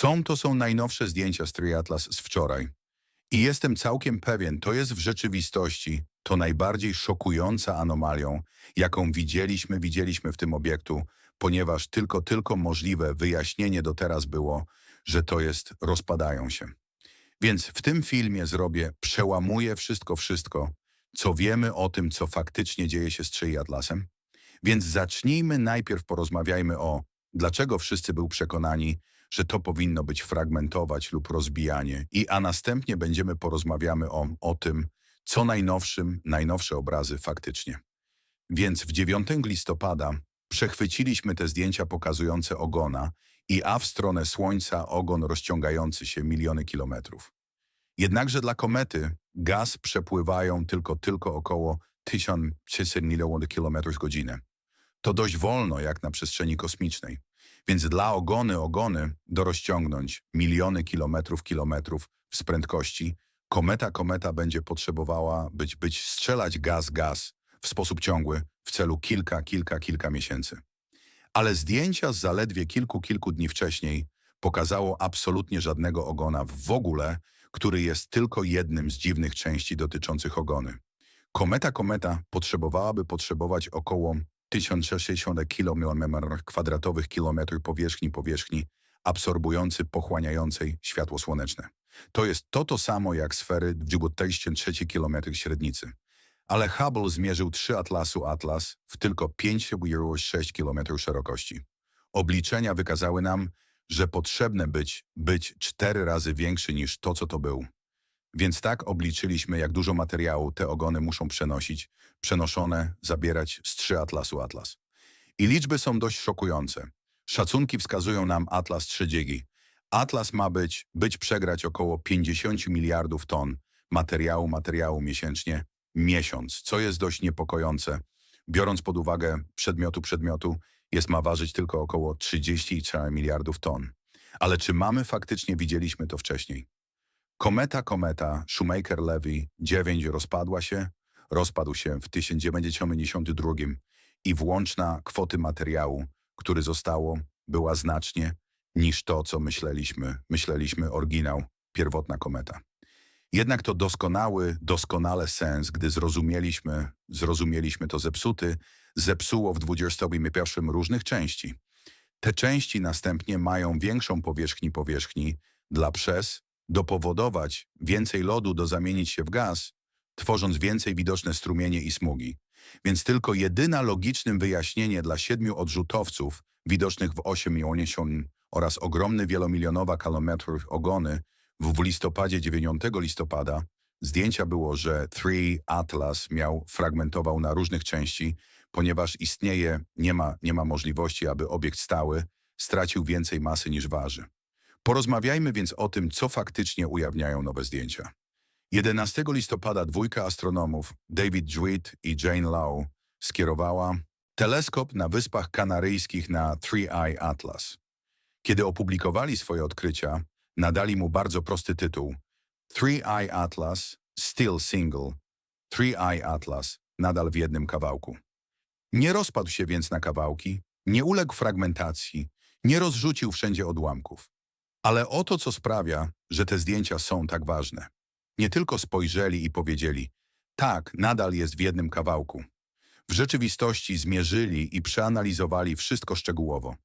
Są to są najnowsze zdjęcia z Triatlas z wczoraj. I jestem całkiem pewien, to jest w rzeczywistości to najbardziej szokująca anomalią, jaką widzieliśmy, widzieliśmy w tym obiektu, ponieważ tylko, tylko możliwe wyjaśnienie do teraz było, że to jest rozpadają się. Więc w tym filmie zrobię, przełamuję wszystko, wszystko, co wiemy o tym, co faktycznie dzieje się z Trzej Atlasem. Więc zacznijmy najpierw, porozmawiajmy o, dlaczego wszyscy był przekonani, że to powinno być fragmentować lub rozbijanie, i a następnie będziemy porozmawiamy o, o tym, co najnowszym, najnowsze obrazy faktycznie. Więc w 9 listopada przechwyciliśmy te zdjęcia pokazujące ogona i a w stronę Słońca ogon rozciągający się miliony kilometrów. Jednakże dla komety gaz przepływają tylko, tylko około 1300 milionów kilometrów godzinę. To dość wolno jak na przestrzeni kosmicznej. Więc dla ogony ogony do rozciągnąć miliony kilometrów kilometrów z prędkości, kometa kometa będzie potrzebowała być, być strzelać gaz gaz w sposób ciągły w celu kilka, kilka, kilka miesięcy. Ale zdjęcia z zaledwie kilku, kilku dni wcześniej pokazało absolutnie żadnego ogona w ogóle, który jest tylko jednym z dziwnych części dotyczących ogony. Kometa kometa potrzebowałaby potrzebować około 1060 km kwadratowych kilometrów powierzchni powierzchni absorbujący, pochłaniającej światło słoneczne. To jest to to samo jak sfery w 23 km średnicy. Ale Hubble zmierzył trzy atlasu Atlas w tylko 5,6 km szerokości. Obliczenia wykazały nam, że potrzebne być, być cztery razy większy niż to, co to był. Więc tak obliczyliśmy, jak dużo materiału te ogony muszą przenosić, przenoszone, zabierać z trzy Atlasu Atlas. I liczby są dość szokujące. Szacunki wskazują nam Atlas 3 dzigi. Atlas ma być, być przegrać około 50 miliardów ton materiału, materiału miesięcznie, miesiąc, co jest dość niepokojące. Biorąc pod uwagę przedmiotu przedmiotu, jest ma ważyć tylko około 33 miliardów ton. Ale czy mamy faktycznie widzieliśmy to wcześniej? Kometa Kometa Shoemaker-Levy 9 rozpadła się, rozpadł się w 1992 i włączna kwoty materiału, który zostało, była znacznie niż to, co myśleliśmy, myśleliśmy oryginał, pierwotna kometa. Jednak to doskonały, doskonale sens, gdy zrozumieliśmy, zrozumieliśmy to zepsuty, zepsuło w 21 różnych części. Te części następnie mają większą powierzchni powierzchni dla przez, dopowodować więcej lodu do zamienić się w gaz, tworząc więcej widoczne strumienie i smugi. Więc tylko jedyna logicznym wyjaśnienie dla siedmiu odrzutowców widocznych w 8 ionisią oraz ogromny wielomilionowa kilometrów ogony w, listopadzie 9 listopada zdjęcia było, że 3 Atlas miał fragmentował na różnych części, ponieważ istnieje, nie ma, nie ma możliwości, aby obiekt stały stracił więcej masy niż waży. Porozmawiajmy więc o tym, co faktycznie ujawniają nowe zdjęcia. 11 listopada dwójka astronomów, David Druitt i Jane Lau, skierowała teleskop na Wyspach Kanaryjskich na 3i Atlas. Kiedy opublikowali swoje odkrycia, nadali mu bardzo prosty tytuł 3i Atlas Still Single 3i Atlas nadal w jednym kawałku. Nie rozpadł się więc na kawałki, nie uległ fragmentacji, nie rozrzucił wszędzie odłamków. Ale oto co sprawia, że te zdjęcia są tak ważne. Nie tylko spojrzeli i powiedzieli, tak, nadal jest w jednym kawałku. W rzeczywistości zmierzyli i przeanalizowali wszystko szczegółowo.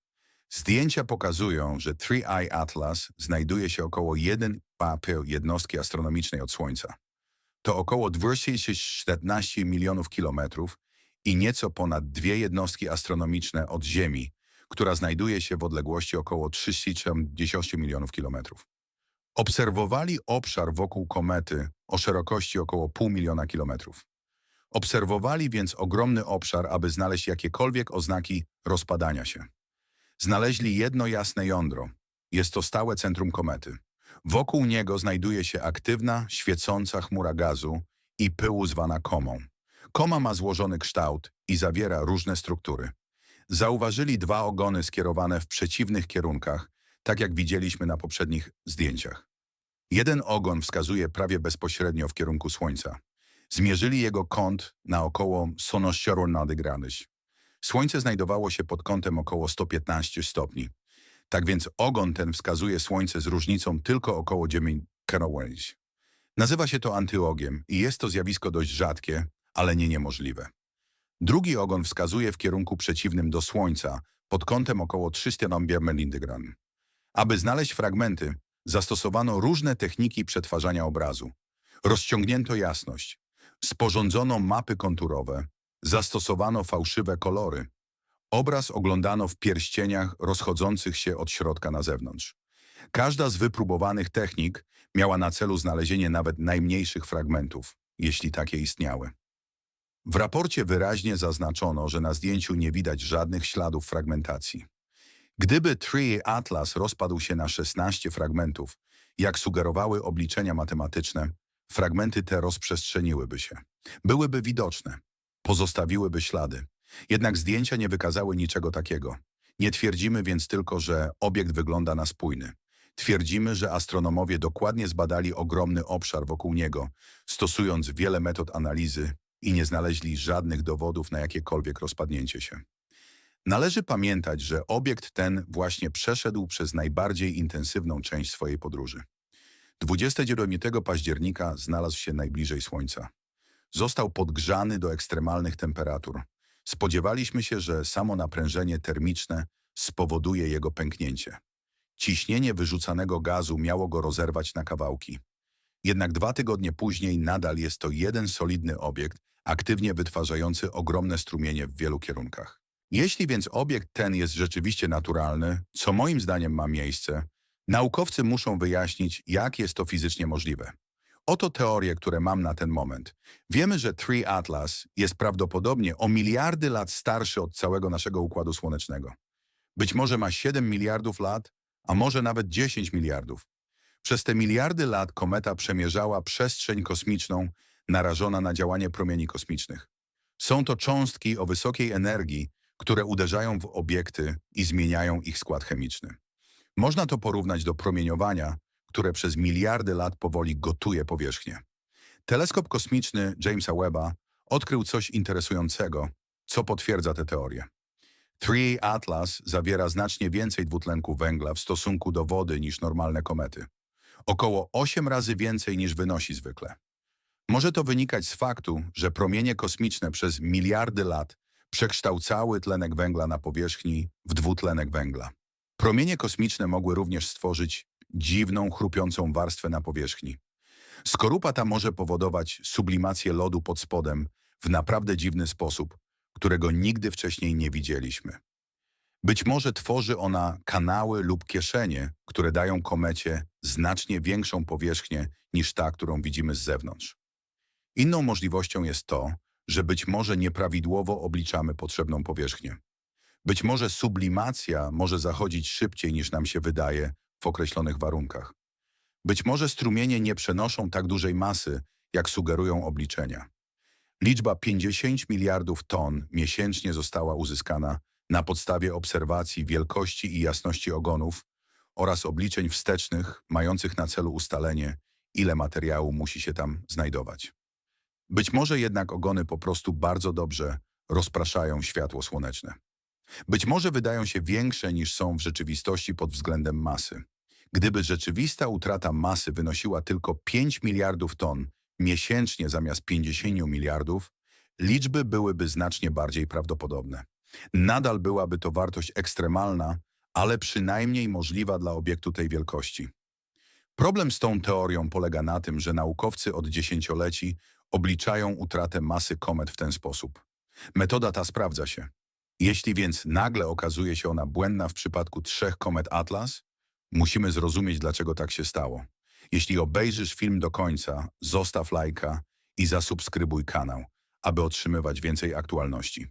Zdjęcia pokazują, że 3i Atlas znajduje się około 1,5 jednostki astronomicznej od Słońca. To około 214 milionów kilometrów i nieco ponad dwie jednostki astronomiczne od Ziemi, która znajduje się w odległości około 370 milionów kilometrów. Obserwowali obszar wokół komety o szerokości około pół miliona kilometrów. Obserwowali więc ogromny obszar, aby znaleźć jakiekolwiek oznaki rozpadania się. Znaleźli jedno jasne jądro. Jest to stałe centrum komety. Wokół niego znajduje się aktywna, świecąca chmura gazu i pyłu zwana komą. Koma ma złożony kształt i zawiera różne struktury. Zauważyli dwa ogony skierowane w przeciwnych kierunkach, tak jak widzieliśmy na poprzednich zdjęciach. Jeden ogon wskazuje prawie bezpośrednio w kierunku Słońca. Zmierzyli jego kąt na około 140 gradyś. Słońce znajdowało się pod kątem około 115 stopni. Tak więc ogon ten wskazuje Słońce z różnicą tylko około 9 kWh. Nazywa się to antyogiem i jest to zjawisko dość rzadkie, ale nie niemożliwe. Drugi ogon wskazuje w kierunku przeciwnym do Słońca pod kątem około 300 Melindygran. Aby znaleźć fragmenty, zastosowano różne techniki przetwarzania obrazu. Rozciągnięto jasność, sporządzono mapy konturowe, zastosowano fałszywe kolory. Obraz oglądano w pierścieniach rozchodzących się od środka na zewnątrz. Każda z wypróbowanych technik miała na celu znalezienie nawet najmniejszych fragmentów, jeśli takie istniały. W raporcie wyraźnie zaznaczono, że na zdjęciu nie widać żadnych śladów fragmentacji. Gdyby Tree Atlas rozpadł się na 16 fragmentów, jak sugerowały obliczenia matematyczne, fragmenty te rozprzestrzeniłyby się. Byłyby widoczne, pozostawiłyby ślady. Jednak zdjęcia nie wykazały niczego takiego. Nie twierdzimy więc tylko, że obiekt wygląda na spójny. Twierdzimy, że astronomowie dokładnie zbadali ogromny obszar wokół niego, stosując wiele metod analizy i nie znaleźli żadnych dowodów na jakiekolwiek rozpadnięcie się. Należy pamiętać, że obiekt ten właśnie przeszedł przez najbardziej intensywną część swojej podróży. 29 października znalazł się najbliżej Słońca. Został podgrzany do ekstremalnych temperatur. Spodziewaliśmy się, że samo naprężenie termiczne spowoduje jego pęknięcie. Ciśnienie wyrzucanego gazu miało go rozerwać na kawałki. Jednak dwa tygodnie później nadal jest to jeden solidny obiekt, aktywnie wytwarzający ogromne strumienie w wielu kierunkach. Jeśli więc obiekt ten jest rzeczywiście naturalny, co moim zdaniem ma miejsce, naukowcy muszą wyjaśnić, jak jest to fizycznie możliwe. Oto teorie, które mam na ten moment. Wiemy, że Tree Atlas jest prawdopodobnie o miliardy lat starszy od całego naszego Układu Słonecznego. Być może ma 7 miliardów lat, a może nawet 10 miliardów. Przez te miliardy lat kometa przemierzała przestrzeń kosmiczną narażona na działanie promieni kosmicznych. Są to cząstki o wysokiej energii, które uderzają w obiekty i zmieniają ich skład chemiczny. Można to porównać do promieniowania, które przez miliardy lat powoli gotuje powierzchnię. Teleskop kosmiczny Jamesa Webba odkrył coś interesującego, co potwierdza tę teorię. Three Atlas zawiera znacznie więcej dwutlenku węgla w stosunku do wody niż normalne komety. Około 8 razy więcej niż wynosi zwykle. Może to wynikać z faktu, że promienie kosmiczne przez miliardy lat przekształcały tlenek węgla na powierzchni w dwutlenek węgla. Promienie kosmiczne mogły również stworzyć dziwną, chrupiącą warstwę na powierzchni. Skorupa ta może powodować sublimację lodu pod spodem w naprawdę dziwny sposób, którego nigdy wcześniej nie widzieliśmy. Być może tworzy ona kanały lub kieszenie, które dają komecie znacznie większą powierzchnię niż ta, którą widzimy z zewnątrz. Inną możliwością jest to, że być może nieprawidłowo obliczamy potrzebną powierzchnię. Być może sublimacja może zachodzić szybciej niż nam się wydaje w określonych warunkach. Być może strumienie nie przenoszą tak dużej masy, jak sugerują obliczenia. Liczba 50 miliardów ton miesięcznie została uzyskana na podstawie obserwacji wielkości i jasności ogonów oraz obliczeń wstecznych mających na celu ustalenie, ile materiału musi się tam znajdować. Być może jednak ogony po prostu bardzo dobrze rozpraszają światło słoneczne. Być może wydają się większe niż są w rzeczywistości pod względem masy. Gdyby rzeczywista utrata masy wynosiła tylko 5 miliardów ton miesięcznie zamiast 50 miliardów, liczby byłyby znacznie bardziej prawdopodobne. Nadal byłaby to wartość ekstremalna, ale przynajmniej możliwa dla obiektu tej wielkości. Problem z tą teorią polega na tym, że naukowcy od dziesięcioleci obliczają utratę masy komet w ten sposób. Metoda ta sprawdza się. Jeśli więc nagle okazuje się ona błędna w przypadku trzech komet Atlas, musimy zrozumieć, dlaczego tak się stało. Jeśli obejrzysz film do końca, zostaw lajka i zasubskrybuj kanał, aby otrzymywać więcej aktualności.